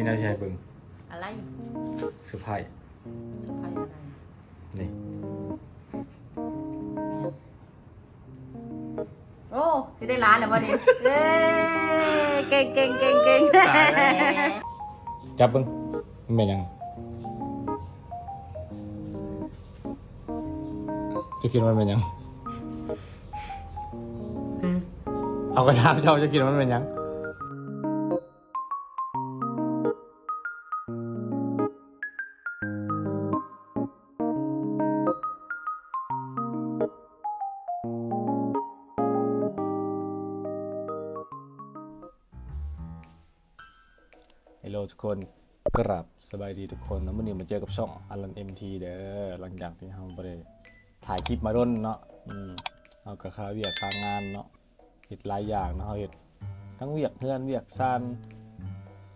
มีนาใช่เบิ่งอะไรเซอร์ไพรส์สะพายอะไรนี่โอ้สิได้ร้านแล้ววะดิเย้เก่งเก่งเก่งเก่งจับเบิ่งมันเป็นหยังจะคิดว่ามันเป็นหยังเอากระทามเจ้าจะคิดว่ามันเป็นหยัง สบายดีทุกคนนะวันนี้มาเจอกับช่องอลันเอ็มทีเด้อหลังจากที่เราไปถ่ายคลิปมาด้นเนาะอืมเอากระคาเวียกทางงานเนาะเห็ดหลายอย่างเนาะเห็ดทั้งเวียกเพื่อนเวียกซาน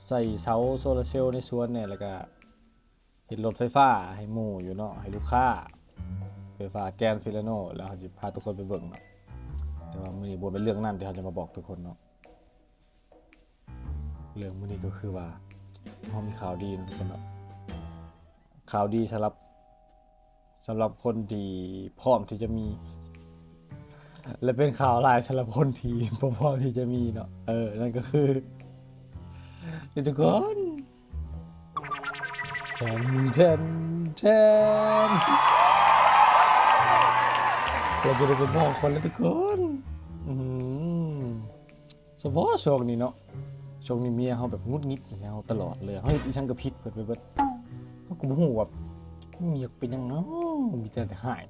ใส่เสาโซลาเซลล์ในสวนเนี่ยแล้วก็เห็ดรถไฟฟ้าให้หมู่อยู่เนาะให้ลูกค้าไฟฟ้าแกนฟิลาโนแล้วเราจะพาทุกคนไปเบิ่งเนาะแต่ว่ามื้อนี้บ่เป็นเรื่องนั้นที่เราจะมาบอกทุกคนเนาะเรื่องมื้อนี้ก็คือว่า เรามีข่าวดีนะทุกคนเนาะข่าวดีสำหรับสำหรับคนที่พร้อมที่จะมี และเป็นข่าวร้ายสำหรับคนที่บ่พร้อมที่จะมีเนาะเออ นั่นก็คือนี่ทุกคนแทนแทนแทนเราจะได้เป็นพ่อคนแล้วทุกคนอือหือเฉพาะช่วงนี้เนาะ ช่วงนี้เมียเขาแบบงุดงิดอย่างเงี้ยเขาตลอดเลยเฮ้ยอีช่างก็พิษเปิดไปเบิดเขาก็บ่ฮู้ว่าเมียเป็นยังเนาะมีแต่หาย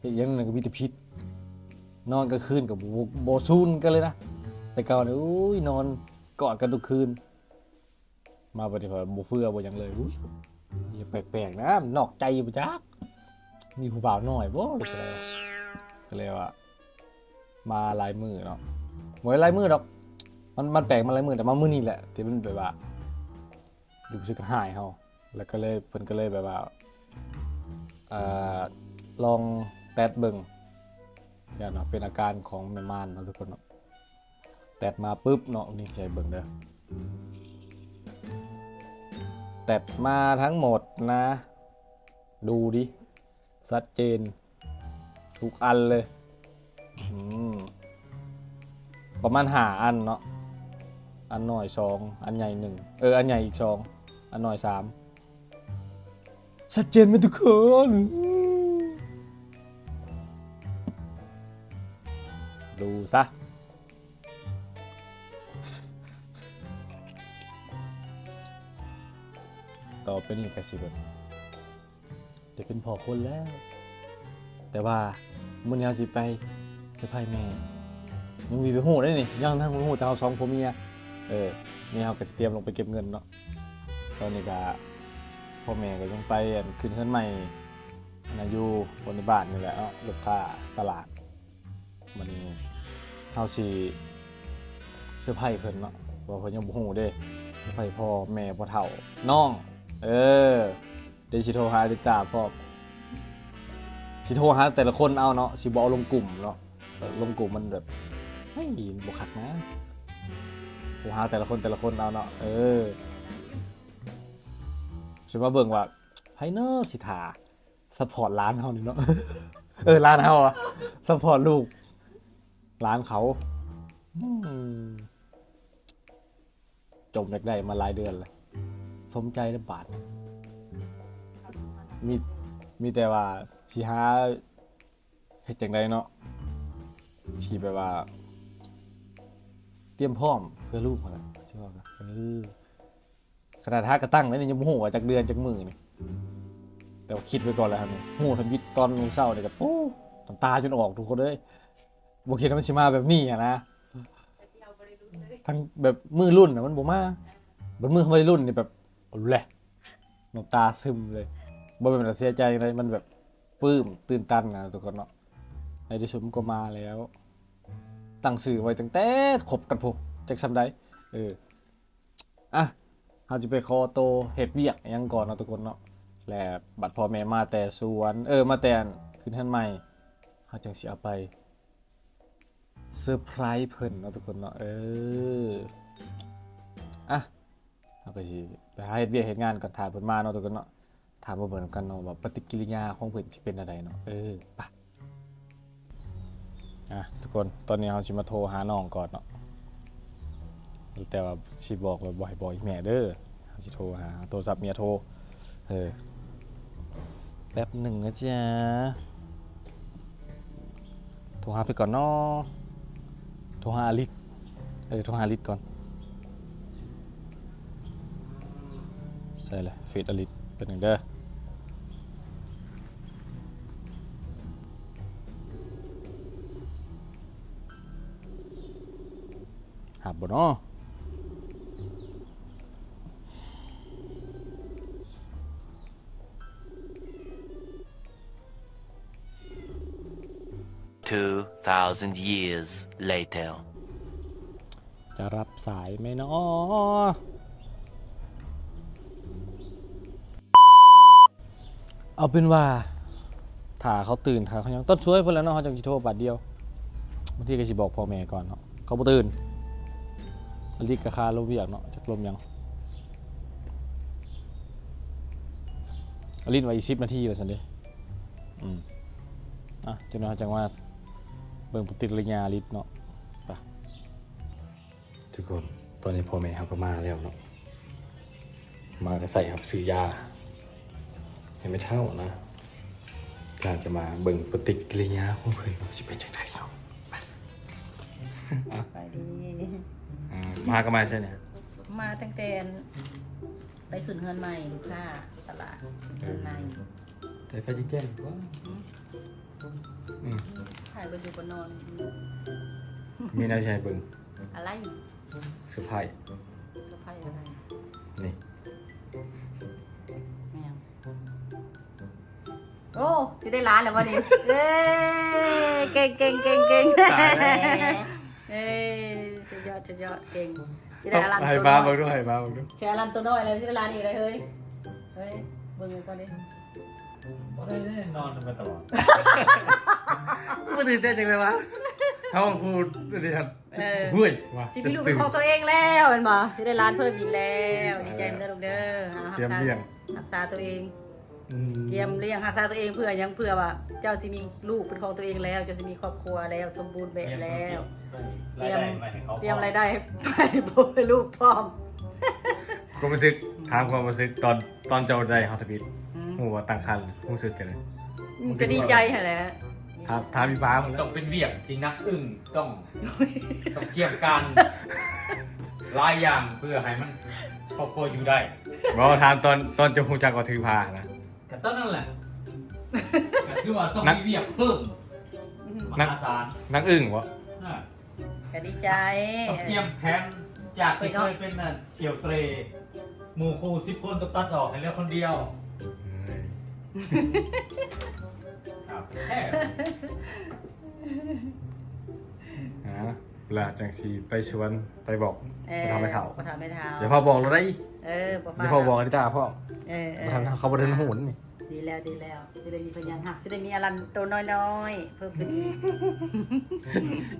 เฮ็ดหยังนั่นก็มีแต่พิษ นอนกลางคืนกับบ่บ่ซูนกันเลยนะแต่เก่าเนี่ยอุ้ยนอนกอดกันทุกคืน มาปฏิบัติบ่เฟื่อบ่หยังเลยอุ้ยอย่าแปลกๆนะนอกใจบ่จักมีผู้บ่าวหน้อยบ่อะไรก็เลยว่ามาลายมือเนาะบ่ได้หลายมือดอก มันมันแปลกมาหลายมือแต่มามือนี่แหละที่มันแบบว่ารู้สึกหายเขาแล้วก็เลยเพิ่นก็เลยแบบว่าเอ่อลองแตดเบิ่งอย่างเนาะเป็นอาการของแม่ม่านเนาะทุกคนเนาะแตดมาปุ๊บเนาะนี่ใจเบิ่งเด้อแตดมาทั้งหมดนะ ดูดิชัดเจน ทุกอันเลยอืมประมาณหาอันเนาะ อันหน่อยสองอันใหญ่หนึ่งเอออันใหญ่อีกสองอันหน่อยสามชัดเจนไหมทุกคนดูซะต่อไปนี่กสิแบบจะเป็นพอคนแล้ว แต่ว่ามื่อนี้เราสิไปเซอร์ไพรส์แม่ยังมีไปหูได้นี่ยังทั้งหูแต่เอาสองผมเมีย เออนี่เขาก็สิเตรียมลงไปเก็บเงินเนาะตอนนี้ก็พ่อแม่ก็ยังไปอันขึ้นเงินใหม่อันนั้นอยู่บนในบ้านนี่แหละเนาะลูกค้าตลาดมันนี้เฮาสิเสื้อไผ่เพิ่นเนาะว่าเพิ่นยังบ่ฮู้เด้เสื้อร์ไผ่พ่อแม่พ่อเฒ่าน้อง เออเดี๋ยวสิโทรหาดิตาพ่อสิโทรหาแต่ละคนเอาเนาะสิบ่เอาลงกลุ่มเนาะลงกลุ่มมันแบบไม่บวกขัดนะ ผมหาแต่ละคนแต่ละคนเอาเนาะเออฉันว่าเบิ่งว่าไพเนอร์สิทาสปอร์ตร้านเขานี่เนาะเออร้านเขาอะสปอร์ตลูกร้านเขาจมแรกได้มาหลายเดือนเลยสมใจและบาทมีมีแต่ว่าสีหาเฮ็ดจังไดเนาะชีแบบว่า เตรียมพร้อมื่อลูกเขาแหละใช่ป่ะเออขนาดท่ากระตั้งแล้วเนี่ยังโมโหว่จากเดือนจากมือนี่ยแต่ว่าคิดไว้ก่อนแล้วครับนี่โหทำยิตตอนลงเศร้าเนี่ยกับโอ้น้ำตาจนออกทุกคนเลยบคิดว่ามันชิมาแบบนี้อะนะทั้งแบบมือรุ่นอะมันบ่มาบนมือเขาไม่ได้รุ่นนี่แบบแหละน้ำตาซึมเลยบ่เป็นแบบเสียใจอะไรมันแบบปลื้มตื่นตันนะทุกคนเนาะในที่สุดมันก็มาแล้ว ตั้งสื่อไว้ตั้งแต่ขบกันพก จากซัมได้เอออะเราจะไปคอโตเห็ดเวียกยังก่อนเนาะทุกคนเนาะและบัตรพ่อแม่มาแต่สวน เออมาแต่อันขึ้นท่านใหม่เขาจังสิเอาไปเซอร์ไพรส์เพิ่นเนาะทุกคนเนาะเอออะเราก็สิไปหาเฮ็ดเวียกเฮ็ดงานก่อนถ่ายเพิ่นมาเนาะทุกคนเนาะถามมาเบิ่งกันเนาะว่าปฏิกิริยาของเพิ่นสิเป็นอะไรเนาะเออไปอะทุกคนตอนนี้เราสิมาโทรหาน้องก่อนเนาะ แต่ว่าสิบอกว่าบ่ให้บอกอีแม่เด้อเราสิโทรหาโทรศัพท์เมียโทรเออแป๊บหนึ่งนะจ๊ะโทรหาไปก่อนเนาะโทรหาอลิศเออโทรหาอลิศก่อนใช่เลยฟีดอลิสเป็นอย่างเด้อหับบเนาะ 2,000 years later. จะรับสายไหมเนาะเอาเป็นว่าถ้าเขาตื่นถ้าเขายังต้นช่วยเพื่อนแล้วเนาะเขาจังสิโทรบัดเดียวบางทีก็สิบอกพ่อแม่ก่อนเนาะเขาบ่ตื่นอลิกกะคาลมเวียกเนาะจักลมยังอลินไว้อีก10นาทีว่าซั่นเด้อืมอะจังว่าจังว่า บิ่งปฏิกิริยาลิสเนาะไปทุกคนตอนนี้พ่อแม่เขาก็มาแล้วเนาะมาก็ใส่ครับซื้อยาให้ไม่เท่านะการจะมาเบิ่งปฏิกิริยาของเพื่อนว่าสิเป็นจังไดเนาะไปดีมาก็มาใช่เนี่ยมาตั้งแต่ไปขึ้นเฮือนใหม่ค้าตลาดเฮือนใหม่แต่ไฟแจ้งว่าอืม ถ่ายไปอยู่บนนอน มีแนวใช้เบิ่งอะไรเสื้อผ้าสะพายอะไรนี่แมวโอ้ที่ได้ร้านแล้ววันนี้เย้เก่งเก่งเก่งเก่งเอ้ยสุดยอดสุดยอดเก่งที่ได้ร้านให้ตัวบ้าน้เบิ่องยด้วยให้บ้าเบิ่งด้วยแชร์ร้านตัวน้อยเลยที่ได้ร้านอีกเลยเฮ้ยเฮ้ยเบิ่งก่อนดิบ่ ได้แน่นอนมาตลอดบ่ตื่นเต้นจังเลยวะเขาพูดเดี๋ยวเฮ้ยว่ะสิมีลูกเป็นของตัวเองแล้วเห็นบ่สิได้ร้านเพิ่มอีกแล้วดีใจมันได้ลูกเด้อหาเตรียมเลี้ยงรักษาตัวเอง อืมเตรียมเลี้ยงรักษาตัวเองเพื่อหยังเพื่อว่า เจ้าสิมีลูกเป็นของตัวเองแล้ว เจ้าสิมีครอบครัวแล้วสมบูรณ์แบบแล้ว เตรียมเตรียมรายได้ไปโบยลูกพร้อมความรู้สึกถามความรู้สึกตอนตอนเจ้าได้ฮอตพิษอืม หูว่าตั้งคันรู้สึกกันเลยก็ดีใจหั่นแหละถามถามพี่ฟ้าหมดแล้ต้วองเป็นเวียกที่นักอึ้งต้องต้องเกี่ยงกันหลายอย่างเพื่อให้มันครอบครัวอยู่ได้บอกว่าถามตอนตอนเจะคงจักว่าถือพานะแต่ต้นนั่นแหละก็คือว่าต้องนัก มีเวียกเพิ่มมนัก หาศาลนักอึ้งวะน่ะก็ดีใจต้องเตรียมแผนจากที่เคยเป็นน่ะเที่ยวเตรหมู่ครูสิบคนต้องตัดออกให้เหลือคนเดียว ครับแค่ฮะเวลาจังสีไปชวนไปบอกเอไปอทำให้เถ่าบ่ทำให้เฒ่าอย่าพอบอกเราได้เออบ่อย่าพอบอกอนิตาพ่อเออเอมาอทำเขาบริเวณหุ่นนี่ดีแล้วดีแล้วสิได้มีพยานหักสิได้มีอลันตัวน้อยๆ เพิ่มขึ้นอีก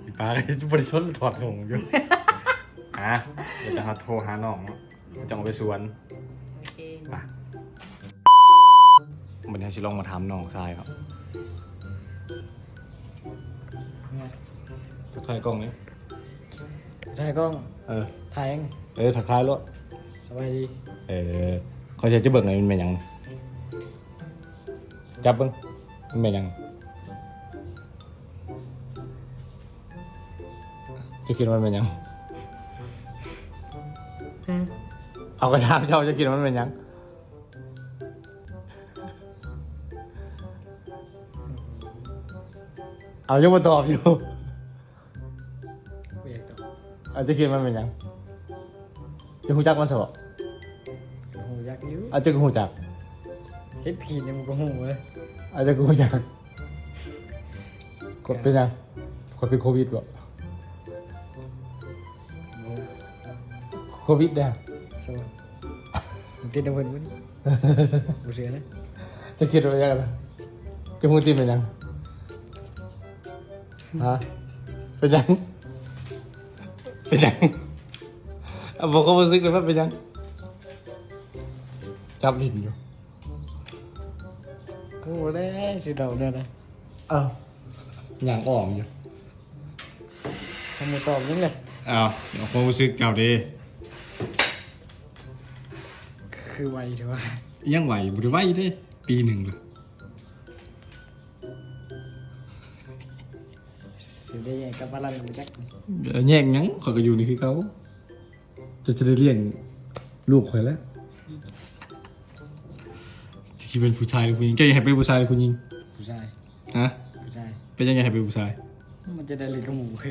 พี่ฟ้าก็บริสุทธิ์ถอดส่งอยู่อะเดี๋ยวจะหาโทรหาน้องเนาะจะเอาไปสวนโอ เควันนี้ชิลองมาถามน้องชายครับทักทายกล้องนี้ถ่ายกล้องเออ ถ่ายยังเออทักทายรถสบายดี เออเขาจะจะเบิ่งไงมันเป็นหยัง จับเบิ่งมันเป็นหยังจะคิดว่ามันเป็นหยัง เอากระทามเจ้าจะคิดว่ามันเป็นหยัง เอายังมาตอบอยู่ ไม่อยากตอบเอาจะคิดว่ามันเป็นหยังจะหูจักมันสบหูอยากอยู่เอาจะกูหูจัก เฮ็ดผีเนี่ยมันก็หูเลยอาจจะกูอยากกดเป็นยังกดเป็นโควิดบ่โควิดเนี่ยสวัสดีมันติดน้ำเพิ่นมันบ่เชื่อนะจะคิดว่ายังไงล่ะจะมูตีเป็นยัง ฮะเป็นยัง เป็นยังเอาบอกเขามาซึกเลยว่าเป็นยัง จับลิ้นอยู่ก็บ่ได้สิเดาเนี่ยนะเอ้าอย่างอ่องอยู่ทำมือตอบยังเลยอ้าวเดี๋ยวความรู้สึกเก่าดี คือไวถือว่ายังไหวบ่ได้ไหวเด้ปีหนึ่งเลย สิได้ยังกับอะไรกูจักเอ่อแย่งหยังข่อยก็อยู่นี่คือเขาจะจะได้เลี้ยงลูกข่อยแล้วจะคิดเป็นผู้ชายหรือผู้หญิงแกอยากให้เป็นผู้ชายหรือผู้หญิงผู้ชายฮะผู้ชายเป็นยังไงให้เป็นผู้ชาย มันจะได้เลินกับหมูเว้ย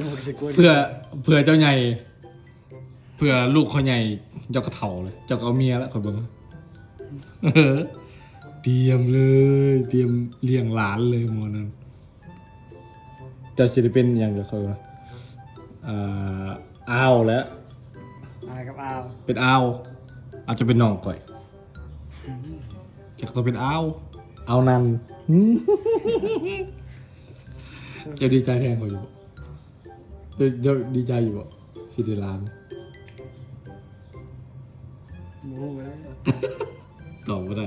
ลูกสิกลัวเพื่อเพื่อเจ้าใหญ่เพื่อลูกเขาใหญ่เจ้าก็เถ่าเลย เจ้าก็เอาเมียแล้วขอยเบิ่งเออเตรียมเลย เตรียมเลี้ยงหลานเลยหมอนั้นเจะจะได้เป็นอย่างเดียวเขาว่าอ่าอ้าวแล้ว อากับอาวเป็นอ้าวอาจจะเป็นน้องก่อยจะต้องเป็นอ้าวเอานันจะดีใจแทนเขาอยู่บ่จะจะดีใจอยู่บ่สิได้ล้านหมูเว้ยตอบไม่ได้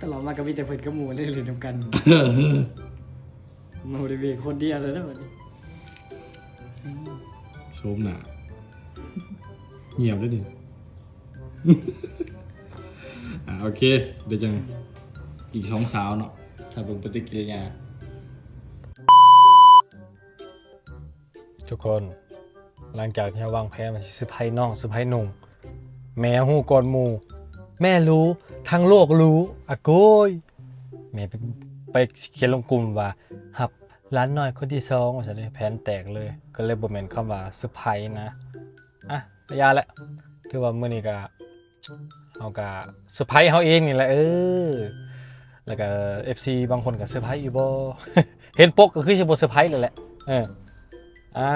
ตลอดมากับมีแต่เพิ่นกับหมูได้เล่นนำกัน หมูได้เบียคนเดียวเลยนะวันนี้โชมหนาเงียบแล้วดิ อ่าโอเค เดี๋ยวจังอีกสองสาวเนาะถ้าเบิ่งปฏิกิริยา ทุกคนหลังจากที่เราวางแผนมาสิซื้อไพ่น้องซื้อไพ่หนุ่มแม่หูก่อนหมู แม่รู้ทั้งโลกรู้อะโกยแม่ไป ไปเขียนลงกลุ่มว่าหับร้านน้อยคนที่สองว่าจะได้แผนแตกเลย ก็เลยบ่แม่นคำว่าเซื้อไพ่นะอะระยะแล้วถือว่ามื้อนี้ก็เฮาก็เซอร์ไพรส์เฮาเองนี่แหละเออแล้วก็ FC บางคนก็เซอร์ไพรส์อยู่บ่เห็นปกก็คือสิบ่เซอร์ไพรส์เลยแหละเอออะ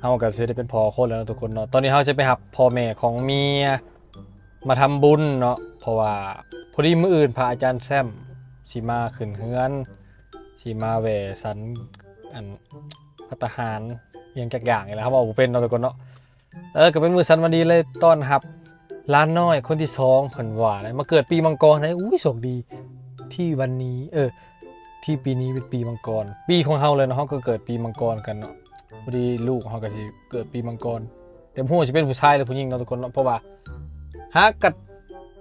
เฮาก็สิได้เป็นพ่อคนแล้วนะทุกคนเนาะตอนนี้เฮาจะไปหับพ่อแม่ของเมียมาทำบุญเนาะเพราะว่าพอดีมื้ออื่นพระอาจารย์แซม สิมาขึ้นเฮือนสิมาแหวสันอันพัตหารยังจักอย่างนี่แหละครับว่าบ่เป็นเนาะทุกคนเนาะเออก็เป็นมือสันวันดีเลยต้อนรับล้านน้อยคนที่สองเพิ่นว่าเลยมาเกิดปีมังกรนะอุ้ยโชคดีที่วันนี้เออที่ปีนี้เป็นปีมังกร ปีของเฮาเลยเนาะเฮาก็เกิดปีมังกรกันเนาะพอดีลูกเขาก็สิเกิดปีมังกร แต่พูดจะเป็นผู้ชายหรือผู้หญิงเนาะทุกคนเนาะเพราะว่าฮักกัด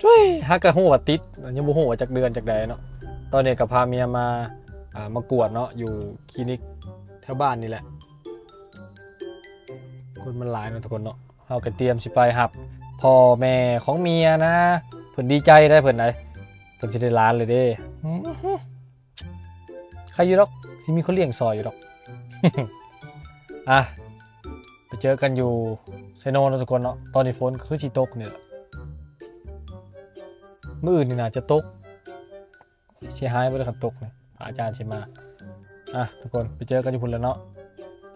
ช่วยฮักกัดหัวติดยังบ่ฮู้ว่าจากเดือนจากใดเนาะ อนนี้ก็พาเมียมาอ่ามากวดเนาะอยู่คลินิกแถวบ้านนี่แหละ คนมันหลายเนาะทุกคนเนาะเฮาก็เตรียมสิไปหับพ่อแม่ของเมียนะเพิ่นดีใจได้เพิ่นได้เพิ่นสิได้ล้านเลยเด้อใครอยู่ดอกสิมีคนเลี้ยงซอยอยู่ดอกอะไปเจอกันอยู่ไซโนนะทุกคนเนาะตอนนี้ฝนคือชีตกเนี่ยแหละมื่ออื่นนี่น่าจะตก เชียหายไปเลยครันตกเนี่ยอาจารย์ชิมาอะทุกคนไปเจอกันที่พุ่นแล้วเนาะ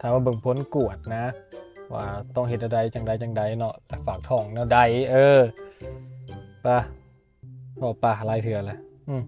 ถามว่าเบิ่งผลกวดนะ ว่าต้องเห็นใดจังใดจังใดเนาะฝากทองแนวใดเออป่ะบอกป่ะลายเถื่อนเลยอืม